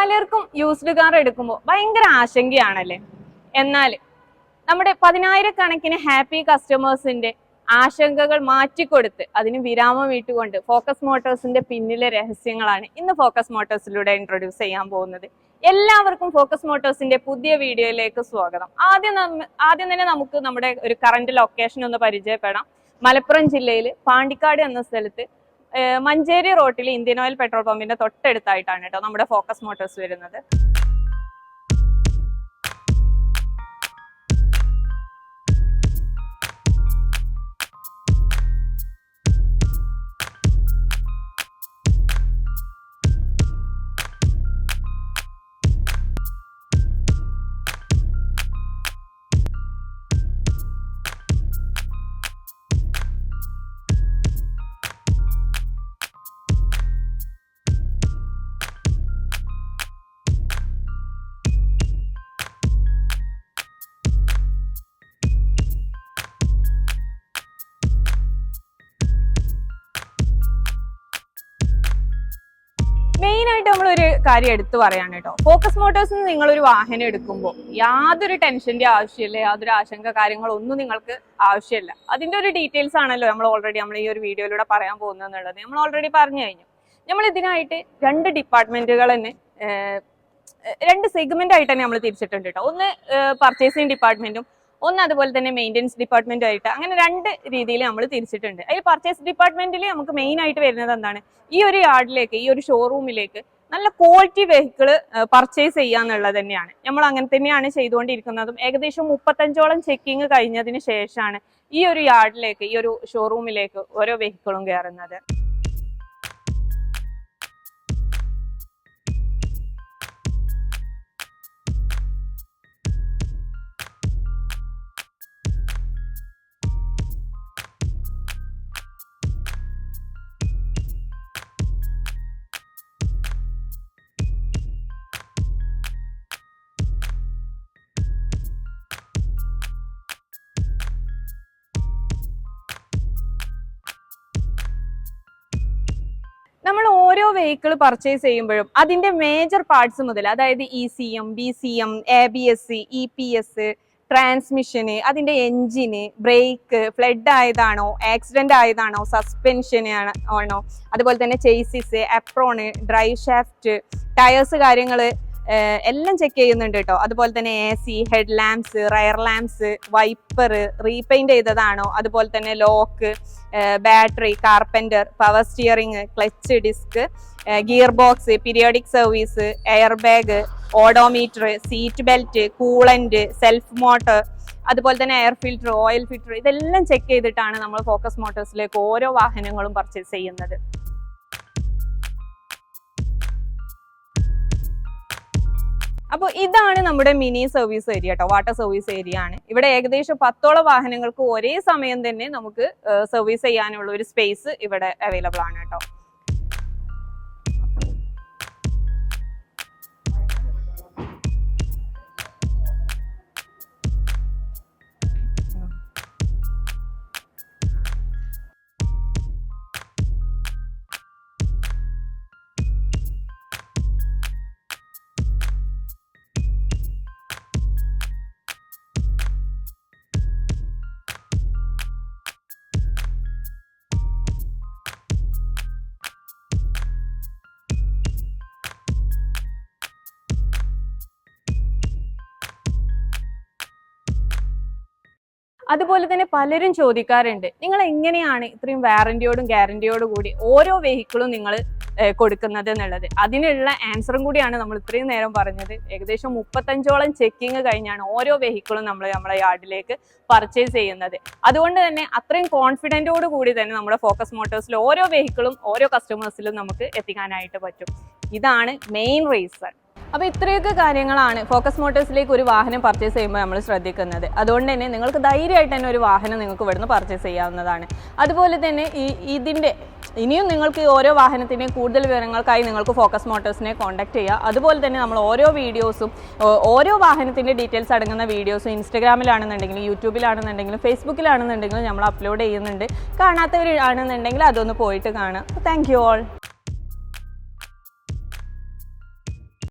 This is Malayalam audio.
പലർക്കും യൂസ്ഡ് കാർ എടുക്കുമ്പോൾ ഭയങ്കര ആശങ്കയാണല്ലേ? എന്നാൽ നമ്മുടെ പതിനായിരക്കണക്കിന് ഹാപ്പി കസ്റ്റമേഴ്സിന്റെ ആശങ്കകൾ മാറ്റിക്കൊടുത്ത് അതിന് വിരാമം ഇട്ടുകൊണ്ട് ഫോക്കസ് മോട്ടോഴ്സിന്റെ പിന്നിലെ രഹസ്യങ്ങളാണ് ഇന്ന് ഫോക്കസ് മോട്ടോഴ്സിലൂടെ ഇൻട്രൊഡ്യൂസ് ചെയ്യാൻ പോകുന്നത്. എല്ലാവർക്കും ഫോക്കസ് മോട്ടോഴ്സിന്റെ പുതിയ വീഡിയോയിലേക്ക് സ്വാഗതം. ആദ്യം ആദ്യം തന്നെ നമുക്ക് നമ്മുടെ ഒരു കറണ്ട് ലൊക്കേഷൻ ഒന്ന് പരിചയപ്പെടാം. മലപ്പുറം ജില്ലയിൽ പാണ്ടിക്കാട് എന്ന സ്ഥലത്ത് മഞ്ചേരി റോട്ടിൽ ഇന്ത്യൻ ഓയിൽ പെട്രോൾ പമ്പിന്റെ തൊട്ടടുത്തായിട്ടാണ് കേട്ടോ നമ്മുടെ ഫോക്കസ് മോട്ടോഴ്സ് വരുന്നത്. കാര്യം എടുത്തു പറയാണ് കേട്ടോ. ഫോക്കസ് മോട്ടോഴ്സ് നിങ്ങൾ ഒരു വാഹനം എടുക്കുമ്പോൾ യാതൊരു ടെൻഷന്റെ ആവശ്യമില്ല യാതൊരു ആശങ്ക കാര്യങ്ങളൊന്നും നിങ്ങൾക്ക് ആവശ്യമില്ല. അതിന്റെ ഒരു ഡീറ്റെയിൽസ് ആണല്ലോ നമ്മൾ ഓൾറെഡി നമ്മൾ ഈ ഒരു വീഡിയോയിലൂടെ പറയാൻ പോകുന്നത് എന്നുള്ളത് നമ്മൾ ഓൾറെഡി പറഞ്ഞു കഴിഞ്ഞു. നമ്മൾ ഇതിനായിട്ട് രണ്ട് ഡിപ്പാർട്ട്മെന്റുകൾ തന്നെ രണ്ട് സെഗ്മെന്റ് ആയിട്ട് തന്നെ നമ്മൾ തിരിച്ചിട്ടുണ്ട് കേട്ടോ. ഒന്ന് പർച്ചേസിംഗ് ഡിപ്പാർട്ട്മെന്റും ഒന്ന് അതുപോലെ തന്നെ മെയിന്റെനൻസ് ഡിപ്പാർട്ട്മെന്റ് ആയിട്ട് അങ്ങനെ രണ്ട് രീതിയിൽ നമ്മൾ തിരിച്ചിട്ടുണ്ട്. അതിൽ പർച്ചേസ് ഡിപ്പാർട്ട്മെന്റിൽ നമുക്ക് മെയിൻ ആയിട്ട് വരുന്നത് എന്താണ്? ഈ ഒരു യാർഡിലേക്ക് ഈ ഒരു ഷോറൂമിലേക്ക് നല്ല ക്വാളിറ്റി വെഹിക്കിൾ പർച്ചേസ് ചെയ്യാന്നുള്ളത് തന്നെയാണ്. നമ്മൾ അങ്ങനെ തന്നെയാണ് ചെയ്തുകൊണ്ടിരിക്കുന്നതും. ഏകദേശം മുപ്പത്തഞ്ചോളം ചെക്കിങ് കഴിഞ്ഞതിന് ശേഷമാണ് ഈ ഒരു യാർഡിലേക്ക് ഈ ഒരു ഷോറൂമിലേക്ക് ഓരോ വെഹിക്കിളും കയറുന്നത്. ഓരോ വെഹിക്കിൾ പർച്ചേസ് ചെയ്യുമ്പോഴും അതിന്റെ മേജർ പാർട്സ് മുതൽ അതായത് E C M B C M A B S E P S transmission അതിന്റെ എഞ്ചിന് ബ്രേക്ക് ഫ്ലഡ് ആയതാണോ ആക്സിഡന്റ് ആയതാണോ സസ്പെൻഷന് ആണോ അതുപോലെ തന്നെ chassis apron drive shaft tyres കാര്യങ്ങൾ എല്ലാം ചെക്ക് ചെയ്യുന്നുണ്ട് കേട്ടോ. അതുപോലെ തന്നെ A C head lamps rear lamps wiper repaint ചെയ്തതാണോ? അതുപോലെ തന്നെ lock battery carpenter power steering clutch disc gear box periodic service air bag odometer seat belt coolant self motor അതുപോലെ തന്നെ എയർ ഫിൽറ്റർ ഓയിൽ ഫിൽറ്റർ ഇതെല്ലാം ചെക്ക് ചെയ്തിട്ടാണ് നമ്മൾ ഫോക്കസ് മോട്ടോഴ്സിലേക്ക് ഓരോ വാഹനങ്ങളും പർച്ചേസ് ചെയ്യുന്നത്. അപ്പോൾ ഇതാണ് നമ്മുടെ മിനി സർവീസ് ഏരിയ കേട്ടോ വാട്ടർ സർവീസ് ഏരിയ ആണ്. ഇവിടെ ഏകദേശം പത്തോളം വാഹനങ്ങൾക്ക് ഒരേ സമയം തന്നെ നമുക്ക് സർവീസ് ചെയ്യാനുള്ള ഒരു സ്പേസ് ഇവിടെ അവൈലബിൾ ആണ് കേട്ടോ അതുപോലെ തന്നെ പലരും ചോദിക്കാറുണ്ട് നിങ്ങൾ എങ്ങനെയാണ് ഇത്രയും വാറന്റിയോടും ഗ്യാരണ്ടിയോടും കൂടി ഓരോ വെഹിക്കിളും നിങ്ങൾ കൊടുക്കുന്നത് എന്നുള്ളത്? അതിനുള്ള ആൻസറും കൂടിയാണ് നമ്മൾ ഇത്രയും നേരം പറഞ്ഞത്. ഏകദേശം മുപ്പത്തഞ്ചോളം ചെക്കിങ് കഴിഞ്ഞാണ് ഓരോ വെഹിക്കിളും നമ്മൾ നമ്മളെ യാർഡിലേക്ക് പർച്ചേസ് ചെയ്യുന്നത്. അതുകൊണ്ട് തന്നെ അത്രയും കോൺഫിഡന്റോട് കൂടി തന്നെ നമ്മുടെ ഫോക്കസ് മോട്ടോഴ്സിൽ ഓരോ വെഹിക്കിളും ഓരോ കസ്റ്റമേഴ്സിലും നമുക്ക് എത്തിക്കാനായിട്ട് പറ്റും. ഇതാണ് മെയിൻ റീസൺ അപ്പോൾ ഇത്രയൊക്കെ കാര്യങ്ങളാണ്. ഫോക്കസ് മോട്ടോഴ്സിലേക്ക് ഒരു വാഹനം പർച്ചേസ് ചെയ്യുമ്പോൾ നമ്മൾ ശ്രദ്ധിക്കുന്നത്. അതുകൊണ്ട് തന്നെ നിങ്ങൾക്ക് ധൈര്യമായിട്ട് തന്നെ ഒരു വാഹനം നിങ്ങൾക്ക് ഇവിടുന്ന് പർച്ചേസ് ചെയ്യാവുന്നതാണ്. അതുപോലെ തന്നെ ഈ ഇതിന്റെ ഇനിയും നിങ്ങൾക്ക് ഓരോ വാഹനത്തിന്റെയും കൂടുതൽ വിവരങ്ങൾക്കായി നിങ്ങൾക്ക് ഫോക്കസ് മോട്ടോഴ്സിനെ കോൺടാക്ട് ചെയ്യുക അതുപോലെ തന്നെ നമ്മൾ ഓരോ വീഡിയോസും ഓരോ വാഹനത്തിന്റെ ഡീറ്റെയിൽസ് അടങ്ങുന്ന വീഡിയോസും ഇൻസ്റ്റഗ്രാമിലാണെന്നുണ്ടെങ്കിലും യൂട്യൂബിലാണെന്നുണ്ടെങ്കിലും ഫേസ്ബുക്കിലാണെന്നുണ്ടെങ്കിലും നമ്മൾ അപ്ലോഡ് ചെയ്യുന്നുണ്ട്. കാണാത്തവരാണെന്നുണ്ടെങ്കിൽ അതൊന്ന് പോയിട്ട് കാണുക താങ്ക് യു ഓൾ